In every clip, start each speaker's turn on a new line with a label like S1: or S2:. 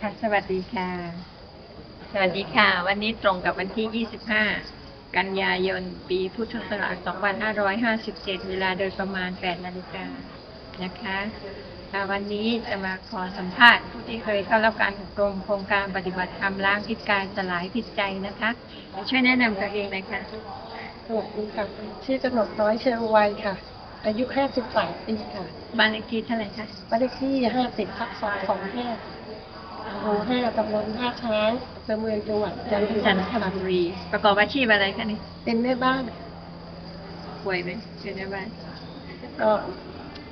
S1: ค่ะสวัสดีค่ะ สวัสดีค่ะ วันนี้ตรงกับวันที่ 25 กันยายน ปีพุทธศักราช 2557 เวลาโดยประมาณ 8 นาฬิกานะคะค่ะวันนี้จะมาขอสัมภาษณ์ผู้ที่เคยเข้ารับการอบรมโครงการปฏิบัติธรรมล้างพิษกายสลายพิษใจนะคะ ช่วยแนะนำตัวเองหน่อยค่ะ
S2: สวัสดีค่ะชื่อกนกน้อยเชอวัยค่ะ อายุ53ปีค่ะ
S1: บ้านเลขที่เท่าไหร่คะ
S2: บ้านเลขที่50ทับ225หมู่5ตำบลท่าช้างอำเภอเมืองจังหวัดจันท
S1: จันท
S2: บุ
S1: บุ
S2: รี
S1: รี ประกอบอาชีพอะไรคะนี่
S2: เป็นแม่บ้าน
S1: ป่วยไหมเป็นอะไรบ้าง
S2: ก็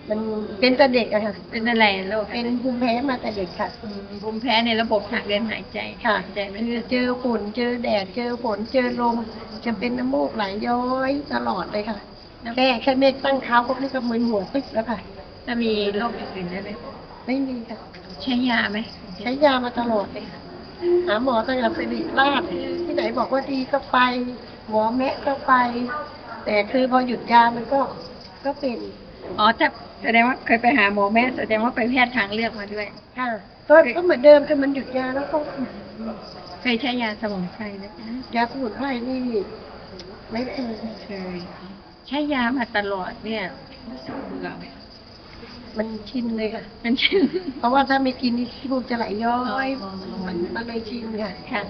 S2: มันเป็นแต่เด็กอะค่ะ
S1: เป็นอะไรโรค
S2: เป็นภูมิแพ้มาแต่เด็กค่ะ
S1: อืมภูมิแพ้ในระบบทางเดินหายใจ
S2: ค่ะ
S1: หายใจไม่
S2: คือเจอฝุ่นเจอแดดเจอฝนเจอลม จะเป็นน้ำมูกไหลย้อยตลอดเลยค่ะ แค่แค่เมฆตั้งเท้าพวกนี้ก็มึนหัวตึ๊บแล้วค่ะ
S1: จะมีโรคอื่นๆได้ไหม
S2: ไม่มีค่ะ
S1: ใช้ยาไหม
S2: ใช้ยามาตลอดเลยค่ะหาหมอตั้งแต่สิริราชที่ไหนบอกว่าดีก็ไป หมอแมะก็ไป แต่คือพอหยุดยามันก็ก็เป็น
S1: อ๋อจะแสดงว่าเคยไปหาหมอแม่แสดงว่าไปแพทย์ทางเลือกมาด้วย
S2: ค่ะก็ก็เหมือนเดิมคือมันหยุดยาแล้วก็
S1: เคยใช้ยาสมุนไพรไหมคะ
S2: ยาสมุนไพรนี่ ไม่เคย
S1: เคย ใช้ยามาตลอดเนี่ยรู้สึกเบื่อไหม
S2: มันชินเลยค่ะ
S1: มันชิน
S2: เพราะว่าถ้าไม่กินนี่ขี้มูกจะไหลย้อย
S1: อ๋อ
S2: มันมันเลยชินค่ะ
S1: ค่ะ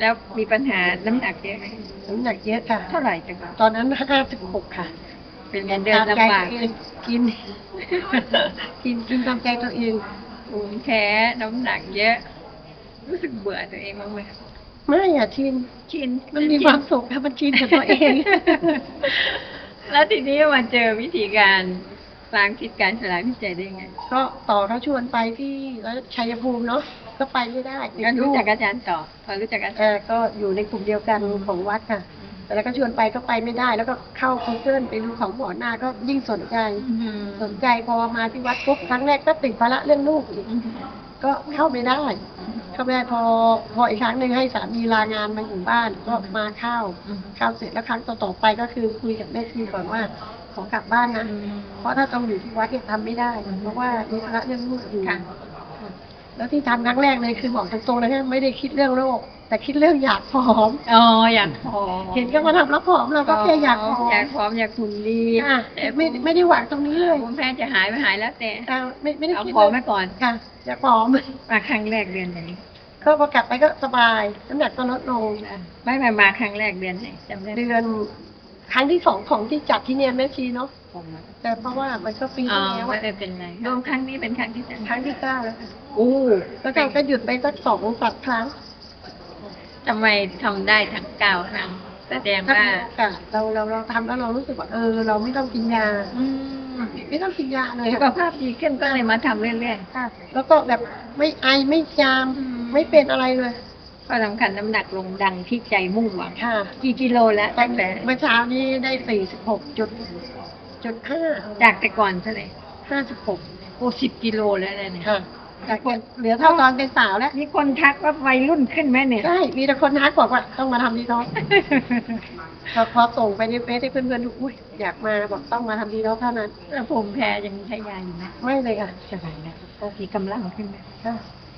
S1: แล้วมีปัญหาน้ำหนักเยอะไหม
S2: น้ำหนักเยอะค่ะ
S1: เท่าไหร่จัง
S2: ตอนนั้นห้าสิบหกค่ะ
S1: เป็นเงินเดือน
S2: ตามใจ
S1: ลำบาก
S2: ตัวเองกิน กินกินตามใจตัวเอง
S1: ภูมิแพ้น้ำหนักเยอะ รู้สึกเบื่อตัวเองบ้างไหม
S2: ไม่อะชิน
S1: ชิน
S2: มันมีความสุขค่ะมันชินกับตัวเอง
S1: แล้วทีนี้มาเจอวิธีการล้างพิษการสลายพิษใจได้ยังไง
S2: ก็ต่อเขาชวนไปที่แล้วชัยภูมิเนาะก็ไปไม่ได้
S1: ก็รู้จักอาจารย์ต่อพอรู้จักอา
S2: เอ
S1: จาร
S2: อ
S1: ย์
S2: ก็อยู่ในกลุ่มเดียวกันของวัดค่ะแต่แล้วก็ชวนไปก็ไปไม่ได้ แล้วก็เข้า Google ไปดูของหมอหน้าก็ยิ่งสนใจ สนใจพอมาที่วัดปุ๊บครั้งแรกก็ติดภาระเรื่องลูกอีกก็เข้าไม่ได้ เข้าไม่ได้พอพออีกครั้งหนึ่งให้สามีลางานมาอยู่บ้านก็มาเข้าเข้าเสร็จแล้วครั้งต่อๆไปก็คือคุยกับแม่ชีก่อนว่าขอกลับบ้านนะเพราะถ้าต้องอยู่ที่วัดเนี่ยทำไม่ได้ เพราะว่ามีภาระเรื่องลูกอยู่
S1: ค่ะ
S2: แล้วที่ทำครั้งแรกเลยคือบอกตรงๆเลยนะไม่ได้คิดเรื่องโรค แต่คิดเรื่องอยากผอม
S1: อ๋ออยากผอม
S2: เห็นก็มาทำแล้วผอมเราก็แค่อยากผอม
S1: อยากผอมอยากหุ่นดี
S2: อะ
S1: แต่
S2: ไม่ไม่ได้หวังตรงนี้เลย
S1: ภูมิแพ้จะหายไม่หายแล้วแต่
S2: อะไม่ไม่ได้
S1: เอา
S2: คิด
S1: ผอม
S2: เล
S1: ไว้
S2: ย
S1: ก่อน
S2: ค่ะอยากผอม
S1: มาครั้งแรกเดือนไหน
S2: ก็พอกลับไปก็สบายน้ำหนักก็ลดลง
S1: ไม่ไม่มาครั้งแรกเดือนไหนจำได้ไหม
S2: เดือนครั้งที่สองของที่จัดที่เนี่ยแม่ชีเนาะ
S1: ผมอะ
S2: แต่เพราะว่ามันก็ปี
S1: อ๋อ
S2: ที่แล้ว
S1: ไม่
S2: อะ
S1: ได้เป็นไรรวมครั้งนี้เป็นครั้งที่เท่าไห
S2: ครั้งที่เก้าแล้วค่ะ
S1: โอ้
S2: แล้วเราก็หยุดไปสักสองสัปครั้ง
S1: ทำไมทำได้ทั้งเก้าครั้งแสดงว่า
S2: ค่ะเราเราเราทำแล้วเรารู้สึกว่าเออ เราไม่ต้องกินยา
S1: อืม
S2: ไม่ต้องกินยาเลย
S1: สุข
S2: ค่ะ
S1: ภาพดีขึ้นก็เลยมาทำเรื่อย
S2: ค่ะ แล้วก็แบบไม่ไอไม่จาม
S1: อืม
S2: ไม่เป็นอะไรเลย
S1: ๆก็สำคัญน้ำหนักลงดังที่ใจมุ่งหวัง
S2: ค่ะ
S1: กี่กิโลแล้วตั้งแต่
S2: เมื่อเช้านี้ได้สี่สิบหกจุดจุดห้า
S1: จากแต่ก่อนเท่าไหร่
S2: ห้าสิบหก
S1: โอ้สิบกิโลแล้วนะเนี่ย
S2: ค่ะ จากเหลือเท่าตอนเป็นสาวแล้ว
S1: มีคนทักว่าวัยรุ่นขึ้นไหมเนี่ย
S2: ใช่มีแต่คนทักบอกว่าต้องมาทำดีท็อกซ์พอพอส่งไปในเฟซให้เพื่อนๆดูอุ้ยอยากมาบอกต้องมาทำดีท็อกซ์เท่านั้น
S1: แล้วผมแพ้ยังใช้ยาอยู่ไหม
S2: ไม่เลยค่ะ
S1: สบายนะโอ้มีกำลังขึ้นไหม
S2: ค่ะ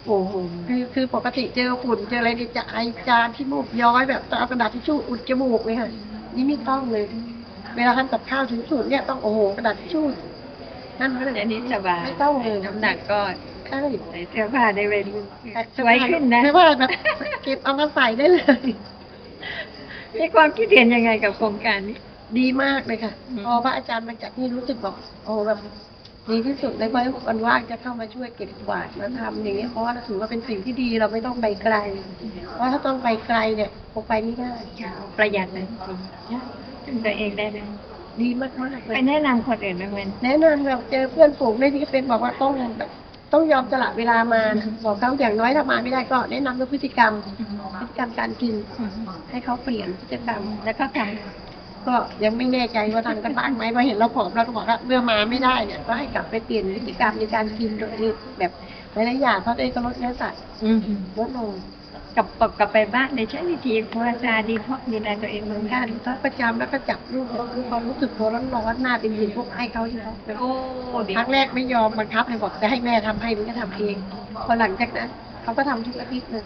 S1: โอ้โห
S2: คือคือปกติเจอฝุ่นเจออะไรนี่จะไอจามที่มูกย้อยแบบต้องเอากระดาษทิชชู่อุดจมูกเลยค่ะนี่ไม่ต้องเลย เวลาทำกับข้าวถึงสุดเนี่ยต้องโอ้โหกระดาษทิชชู่นั่นไม่
S1: อั
S2: ได้
S1: นนี้สบาย
S2: ไม่ต้องเลย
S1: น้ำหนักก็
S2: ใช่
S1: ใส่เสื้อผ้าได้วัยรุ่นสวยขึ้นนะ
S2: ไม่ว่าแบบเก็บเอามาใส่ได้เลย
S1: มีความคิดเห็นยังไงกับโครงการนี้
S2: ดีมากเลยค่ะ
S1: อืม
S2: พอพระอาจารย์มาจัดนี่รู้สึกบอกโอ้แบบดีที่สุดเลยเพราะวันว่างจะเข้ามาช่วยเก็บกวาดมาทำอย่างเงี้ยเพราะว่าเราถือว่าเป็นสิ่งที่ดีเราไม่ต้องไปไกล เพราะถ้าต้องไปไกลเนี่ยคงไปไม่ได้
S1: ประหยัดนะจริงๆตัวเองได้เลย
S2: ดีมากมากๆเล
S1: ไป
S2: ย
S1: แนะนำคนอื่นบ้างไหม
S2: แนะนำแบบเจอเพื่อนฝูงได้ที่เป็นบอกว่าต้องแบบ ต้องยอมสละเวลามานะบอกเขาอย่างน้อยถ้ามาไม่ได้ก็แนะนำเรื่องพฤติกรรมพฤติกรรมการกิน ให้เขาเปลี่ยนพฤติกรรม
S1: แล้วก็ท
S2: ก็ยังไม่แน่ใจว่าทำกันบ้างไหมพอเห็นเราผอมเราก็บอกว่าเมื่อมาไม่ได้เนี่ยก็ให้กลับไปเปลี่ยนพฤติกรรมในการกินโดยที่แบบหลายๆอย่างเพราะตัวเองก็ลดเนื้อสัตว์ำ
S1: อืม
S2: ลดลง
S1: กลับกลับกลับไปบ้านในใช้วิธีโพสซาดีเพราะดูแลตัวเองเหมือนกั
S2: กานรทักประจำแล้วก็จับลูกคือพอรู้สึกตัวร้อนๆหน้าเป็นยินพวกให้เขาอยู่แล้ว
S1: โอ้ดี
S2: ครั้งแรกไม่ยอมบังคับเลยบอกจะให้แม่ทำให้มันก็ทำเองพอหลังจากนั้นเขาก็ทำทุกอาทิตย์เลย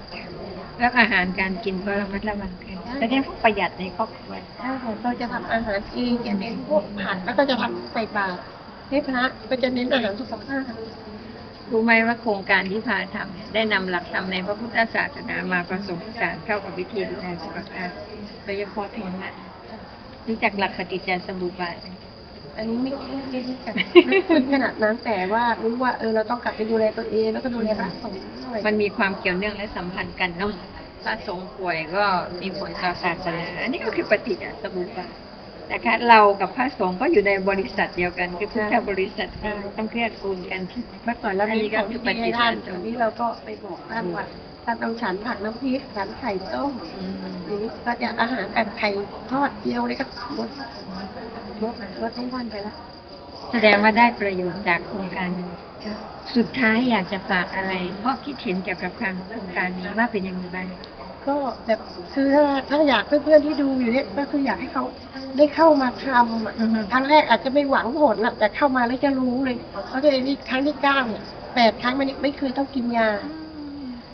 S1: แล้วอาหารการกินก็ระมัดระวังกันแล้วเนี่ยพวกประหยัดในครอบครัว
S2: ถ้าเราจะทำอาหารเองจะเน้นพวกผัดแล้วก็จะทำใส่บาตรให้พระก็จะเน้นอาหารสุขภาพ
S1: รู้ไหมว่าโครงการที่พาทำเนี่ยได้นำหลักธรรมในพระพุทธศาสนามาผสมผสานเข้ากับวิธีดูแลสุขภาพโดยเฉพาะธรรมะรู้จักหลักปฏิจจสมุปบาทไหม
S2: อันนี้ไม่ไม่รู้จักลึกซึ้งขนาดนั้นแต่ว่ารู้ว่าเออเราต้องกลับไปดูแลตัวเองแล้วก็ดูแลพระสงฆ์ด้วย
S1: มันมีความเกี่ยวเนื่องและสัมพันธ์กันเนาะพระสงฆ์ป่วยก็มีผลต่อศาสนาอันนี้ก็คือปฏิจจสมุปบาท นะคะเรากับพระสงฆ์ก็อยู่ในบริษัทเดียวกันคือพุทธบริษัทที่ต้องเคลื่อนคูณกัน
S2: เมื่อก่อนเรามีของ
S1: คื
S2: ที่
S1: อ
S2: ป
S1: ป
S2: ฏิ
S1: ฏิจจ
S2: ท่าน
S1: ส
S2: ตอน
S1: มุ
S2: นี้
S1: ปบาท
S2: เราก็ไปบอกท่านว่าท่านต้องฉันผักน้ำพริกฉันไข่ต้ม
S1: อืม
S2: หรือก็จะอาหารแบบไข่ทอดเจียวเลยก็ลดลดลดทั้งวันไปแล้ว
S1: แสดงว่าได้ประโยชน์จากโครงการนี้สุดท้ายอยากจะฝากอะไร เพราะคิดเห็นเกี่ยวกับการโครงการนี้ว่าเป็นยังไงบ้าง
S2: ก็แบบคือถ้าถ้าอยากเพื่อนๆที่ดูอยู่เนี่ยก็คืออยากให้เขาได้เข้ามาทำอะ
S1: อือฮึ
S2: ครั้งแรกอาจจะไม่หวังผลนะแต่เข้ามาแล้วจะรู้เลยเพราะตัวเองนี่ครั้งที่เก้าเนี่ยแปดครั้งมันไม่เคยต้องกินยา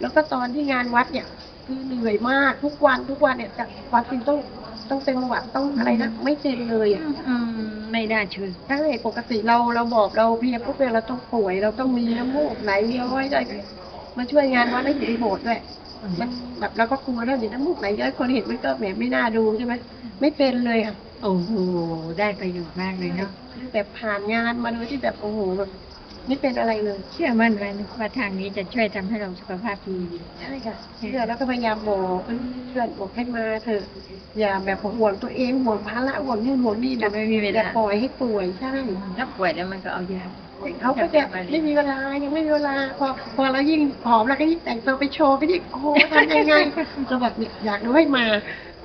S2: แล้วก็ตอนที่งานวัดเนี่ย คือเหนื่อยมากทุกวันทุกวันเนี่ยจากวัดจริงต้องต้องเป็นหวัดต้องอะไรนะไม่เจนเลยอะ
S1: อืมไม่น่าเชื่อ
S2: ใช่ปกติเราเราบอกเราเพลียปุ๊บเนี่ยเราต้องป่วย เราต้องมีน้ำมูกไหลย้อยได้มาช่วยงานวัดได้อยู่ในโบสถ์ด้วย มันแบบเราก็กลัวเรื่องเดี๋ยวน้ำมูกไหลย้อยคนเห็นมันก็แหมไม่น่าดูใช่ไหมไม่เป็นเลยค่ะ
S1: โอ้โหได้ประโยชน์มากเลยเนาะ
S2: แบบผ่านงานมาโดยที่แบบโอ้โหแบบ ไม่เป็นอะไรเลย
S1: เชื่อมั่นไว้นะว่าทางนี้จะช่วยทำให้เราสุขภาพดี
S2: ใช่ค่ะเชื่อแล้วก็พยายามบอกเพื่อนๆบอกให้มาเถอะอย่าแบบห่วงตัวเองห่วงภาระห่วงนู่นห่วงนี่แบ
S1: จะ
S2: บ
S1: ไม่มีเว
S2: อย่า
S1: ลา
S2: ปล่อยให้ป่วยใช่
S1: ถ้าป่วยแล้วมันก็เอายา
S2: เขาก็จะไม่มีเวลายังไม่มีเวลาพอพอเรายิ่งผอมแล้วก็ยิ่งแต่งตัวไปโชว์ก็ยิ่งโอ้โหทำยังไงก็แบบเนี่ยอยากรู้ให้มา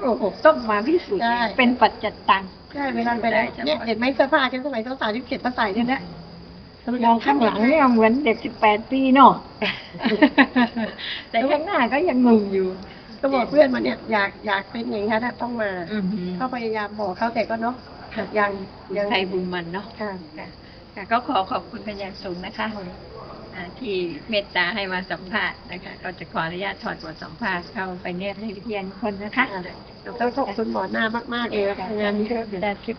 S1: โอ้โหต้องมาพิสูจน์
S2: ได้
S1: เป็นปัจจัตตัง
S2: ใช่เวลาไปแล้วเนี่ยเห็นไหมเสื้อผ้ากันสมัยสาวๆที่เก็บมาใส่เนี่ยนะ
S1: มองข้างหลังเนี่ยเหมือนเด็กสิบแปดปีเนาะ แต่ข้างหน้าก็ยังงงอยู่
S2: ก็บอกเพื่อนมาเนี่ยอยากอยากเป็นอย่างนี้นะต้องมา
S1: อือหือ
S2: ก็พยายามบอกเขาแต่ก็เนาะยังยัง
S1: ใครบุญมันเนาะ
S2: ค่ะ
S1: ค่ะค่ะก็ขอขอบคุณเป็นอย่างสูงนะคะอ่าที่เมตตาให้มาสัมภาษณ์นะคะ ก็จะขออนุญาตถอดบทสัมภาษณ์เข้าไปเนี่ยให้วิทยานิพนธ์นะคะ
S2: ต้องขอบคุณหมอหน้ามากๆเลยนะคะงานนี้ก็
S1: ได้คลิป